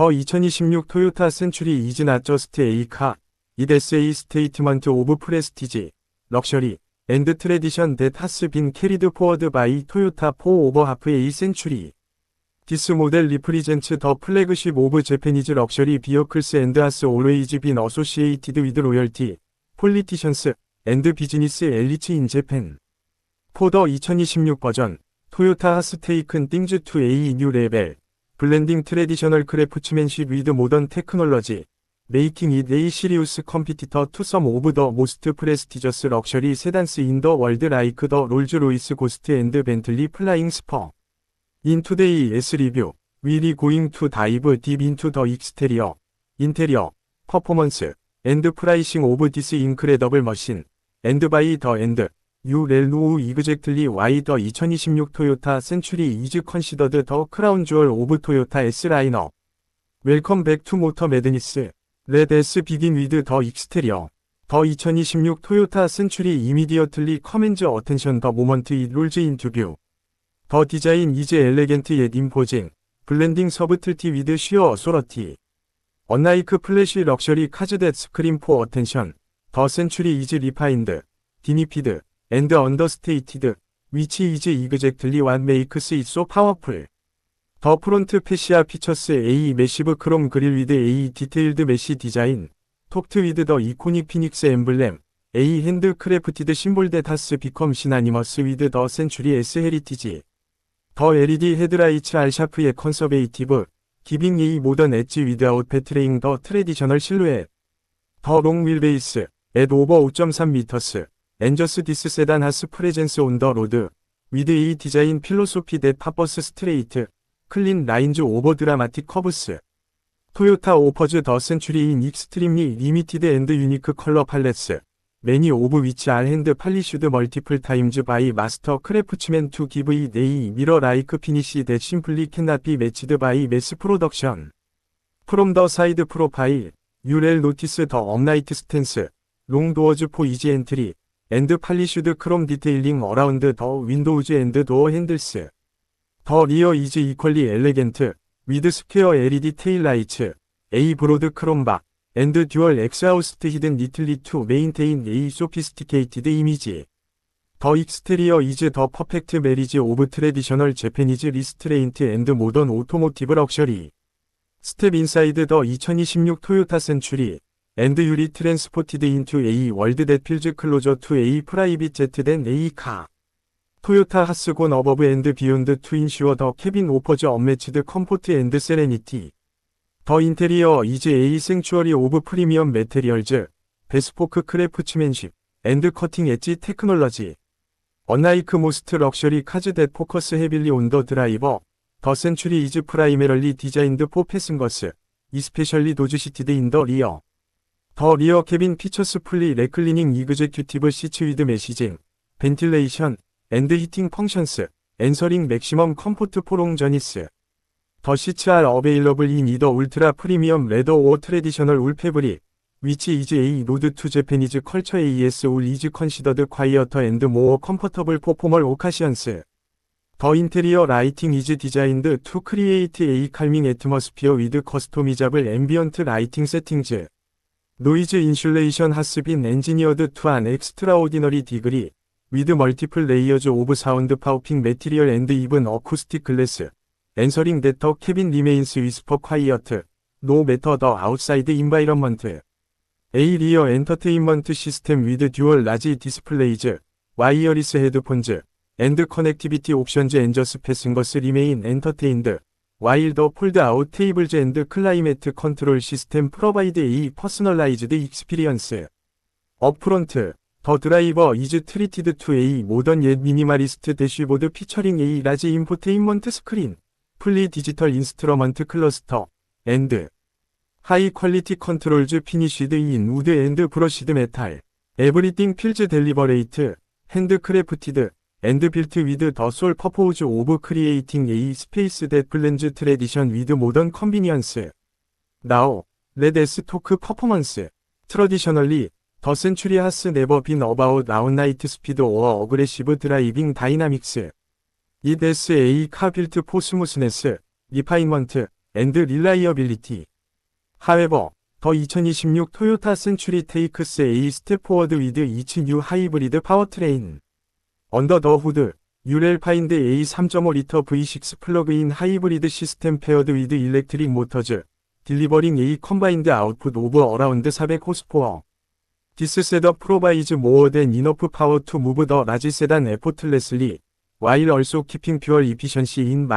더 2026 토요타 센츄리 이즈나 저스트 에이카 이데스에이 스테이트먼트 오브 프레스티지 럭셔리 앤드 트레디션 데 타스 빈 캐리드 포워드 바이 토요타 포 오버 하프 에이 센츄리. 디스 모델 리프리젠츠 더 플래그십 오브 제페니즈 럭셔리 비어클스 앤드 하스 올웨이즈 빈 어소시에이티드 위드 로열티 폴리티션스 앤드 비즈니스 엘리츠 인 제펜. 포더 2026 버전 토요타 하스테이큰 띵즈 2A 뉴 레벨. 블렌딩 트레디셔널 크래프츠맨십 위드 모던 테크놀러지 메이킹 잇 에이 시리우스 컴피티터 투썸 오브 더 모스트 프레스티저스 럭셔리 세단스 인 더 월드 라이크 더 롤즈 로이스 고스트 앤드 벤틀리 플라잉 스퍼 인 투데이 에스 리뷰 위리 고잉 투 다이브 딥 인투 더 익스테리어 인테리어 퍼포먼스 앤드 프라이싱 오브 디스 인크레더블 머신 앤드 바이 더 앤드. 유 렐노우 이그젝틀리 와이 더 2026 토요타 센츄리 이즈 컨시더드 더 크라운 주얼 오브 토요타 S 라인업 웰컴 백 투 모터 매드니스. 레드 S 비긴 위드 더 익스테리어. 더 2026 토요타 센츄리 이미디어틀리 커맨즈 어텐션 더 모먼트 이 롤즈 인터뷰. 더 디자인 이즈 엘레겐트 옛 임포징. 블렌딩 서브틀티 위드 쉬어 어소러티. 언라이크 플래시 럭셔리 카즈댓 스크린 포 어텐션. 더 센츄리 이즈 리파인드. 디니피드. and understated, which is exactly what makes it so powerful. 더 프론트 페시아 피처스 A 매시브 크롬 그릴 위드 A 디테일드 메시 디자인 톡트 위드 더 이코닉 피닉스 엠블렘 A 핸드 크래프티드 심볼 데타스 비컴 시나니머스 위드 더 센츄리 S 헤리티지. 더 LED 헤드라이츠 알샤프의 컨서베이티브 기빙 A 모던 엣지 위드 아웃 배트레잉 더 트레디셔널 실루엣. 더 롱 윌베이스 앳 오버 5.3m 엔저스 디스 세단 하스 프레젠스 온 더 로드 위드 이 디자인 필로소피 데 파버스 스트레이트 클린 라인즈 오버 드라마틱 커브스 토요타 오퍼즈 더 센츄리인 익스트림리 리미티드 앤드 유니크 컬러 팔레스 매니 오브 위치 알 핸드 팔리슈드 멀티플 타임즈 바이 마스터 크래프츠맨 투 기브 이 네이 미러 라이크 피니시 데 심플리 캔나피 매치드 바이 매스 프로덕션. 프롬 더 사이드 프로파일 유렐 노티스 더 업나이트 스탠스 롱 도어즈 포 이지 엔트리 앤드 팔리슈드 크롬 디테일링 어라운드 더 윈도우즈 앤드 도어 핸들스 더 리어 이즈 이퀄리 엘레겐트 위드 스퀘어 LED 테일 라이츠 에이브로드 크롬 박 앤드 듀얼 엑스하우스트 히든 니틀리 투 메인테인 에이 소피스티케이티드 이미지 더 익스테리어 이즈 더 퍼펙트 메리지 오브 트레디셔널 재패니즈 리스트레인트 앤드 모던 오토모티브 럭셔리 스텝 인사이드 더 2026 토요타 센츄리 and you re transported into a world that feels closer to a private jet than a car. Toyota has gone above and beyond to ensure the cabin offers unmatched comfort and serenity. The interior is a sanctuary of premium materials, bespoke craftsmanship, and cutting-edge technology. Unlike most luxury cars that focus heavily on the driver, the Century is primarily designed for passengers, especially those seated in the rear. 더 리어 캐빈 피처스 풀리 레클리닝 이그제큐티브 시츠 위드 메시징, 벤틸레이션, 앤드 히팅 펑션스, 앤서링 맥시멈 컴포트 포롱 저니스. 더 시츠 알 어베일러블 인 이더 울트라 프리미엄 레더 오 트레디셔널 울 패브릭, 위치 이즈 에이 로드 투 제페니즈 컬처 AS 올 이즈 컨시더드 콰이어터 앤드 모어 컴포터블 포포멀 오카시언스. 더 인테리어 라이팅 이즈 디자인드 투 크리에이트 에이 칼밍 애트머스피어 위드 커스토미잡을 앰비언트 라이팅 세팅즈. 노이즈 인슐레이션 하스빈 엔지니어드 투안 엑스트라오디너리 디그리 위드 멀티플 레이어즈 오브 사운드 파우핑 메티리얼 앤드 입은 어쿠스틱 글래스 엔서링 데터 케빈 리메인스 위스퍼 콰이어트 노 매터 더 아웃사이드 인바이런먼트 에이리어 엔터테인먼트 시스템 위드 듀얼 라지 디스플레이즈 와이어리스 헤드폰즈 앤드 커넥티비티 옵션즈 엔저스 패싱거스 리메인 엔터테인드 while the fold-out tables and climate control system provide a personalized experience. Upfront, the driver is treated to a modern yet minimalist dashboard featuring a large infotainment screen, fully digital instrument cluster, and high quality controls finished in wood and brushed metal. Everything feels deliberate, handcrafted, and built with the sole purpose of creating a space that blends tradition with modern convenience. Now, let us talk performance. Traditionally, the century has never been about outright speed or aggressive driving dynamics. It is a car built for smoothness, refinement, and reliability. However, 더 2026 토요타 센츄리 테이크스 A 스텝 포워드 위드 이츠 뉴 하이브리드 파워트레인 3.5L V6 plug-in hybrid system paired with electric motors, delivering a combined output of around 400 horsepower. This setup provides more than enough power to move the large sedan effortlessly, while also keeping fuel efficiency in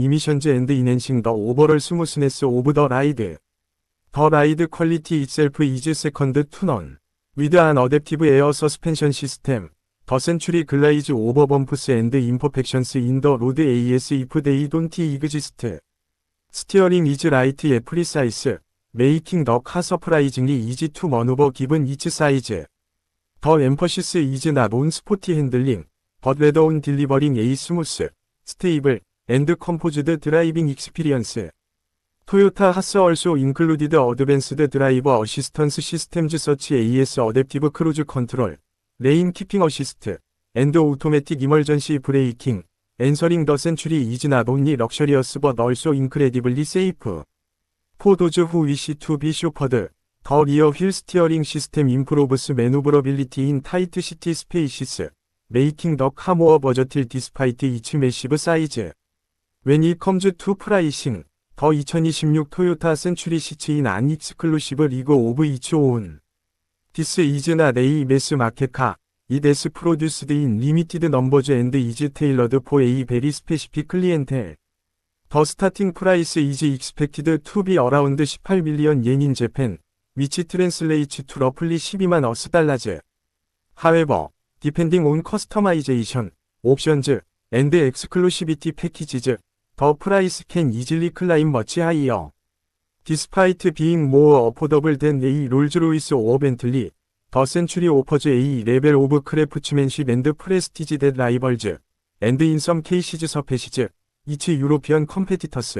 emissions and enhancing the overall smoothness of the ride. The ride quality itself is second to none. With an adaptive air suspension system, the Century glides over bumps and imperfections in the road AS. Steering is light and precise, making the car surprisingly easy to maneuver given its size. The emphasis is not on sporty handling, but rather on delivering a smooth, stable, and composed driving experience. Toyota has also included advanced driver assistance systems such as assist, and automatic emergency braking, ensuring the Century is not only luxurious but also incredibly safe. For those who wish to be chauffeured, the rear wheel steering system improves maneuverability in tight city spaces, making the car more versatile despite its massive size. It comes to pricing, the 2026 Toyota Century sits in an exclusive league of its own. This is not a mass market car. It is produced in limited numbers and is tailored for a very specific clientele. The starting price is expected to be around 18 million yen in Japan, which translates to roughly 12만 Price can easily climb much higher. Despite being more affordable than a Rolls-Royce or Bentley, the Century offers a level of craftsmanship and prestige that rivals, and in some cases surpasses, its European competitors.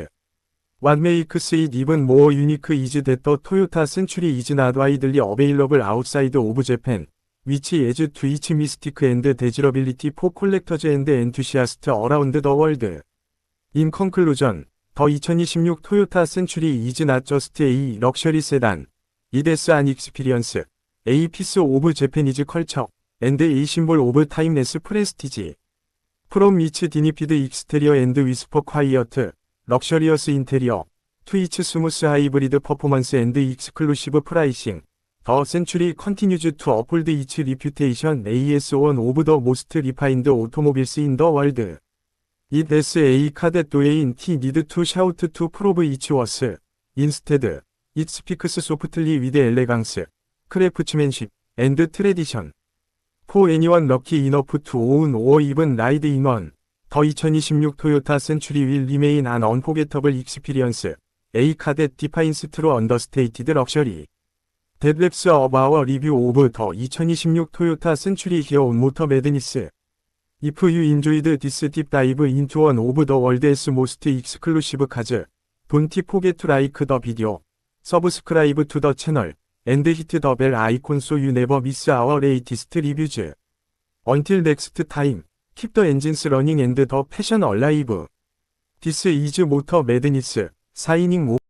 What makes it even more unique is that the Toyota Century is not widely available outside of Japan, which adds to its mystic and desirability for collectors and enthusiasts around the world. In conclusion, the 2026 Toyota Century is not just a sedan. It is an experience, a piece of Japanese culture, and a symbol of timeless prestige. From its dignified exterior and whisper quiet, luxurious interior, to its smooth hybrid performance and exclusive pricing, the Century continues to uphold its reputation as one of the most refined automobiles in the world. It is a car that doesn't need to shout to prove its worth. Instead, it speaks softly with elegance, craftsmanship, and tradition. For anyone lucky enough to own or even ride in one, the 2026 Toyota Century will remain an unforgettable experience. A car that defines true understated luxury. That wraps up our review of the 2026 Toyota Century here on Motor Madness. If you enjoyed this deep dive into one of the world's most exclusive cars, don't forget to like the video, subscribe to the channel, and hit the bell icon so you never miss our latest reviews. Until next time, keep the engines running and the passion alive. This is Motor Madness, signing off.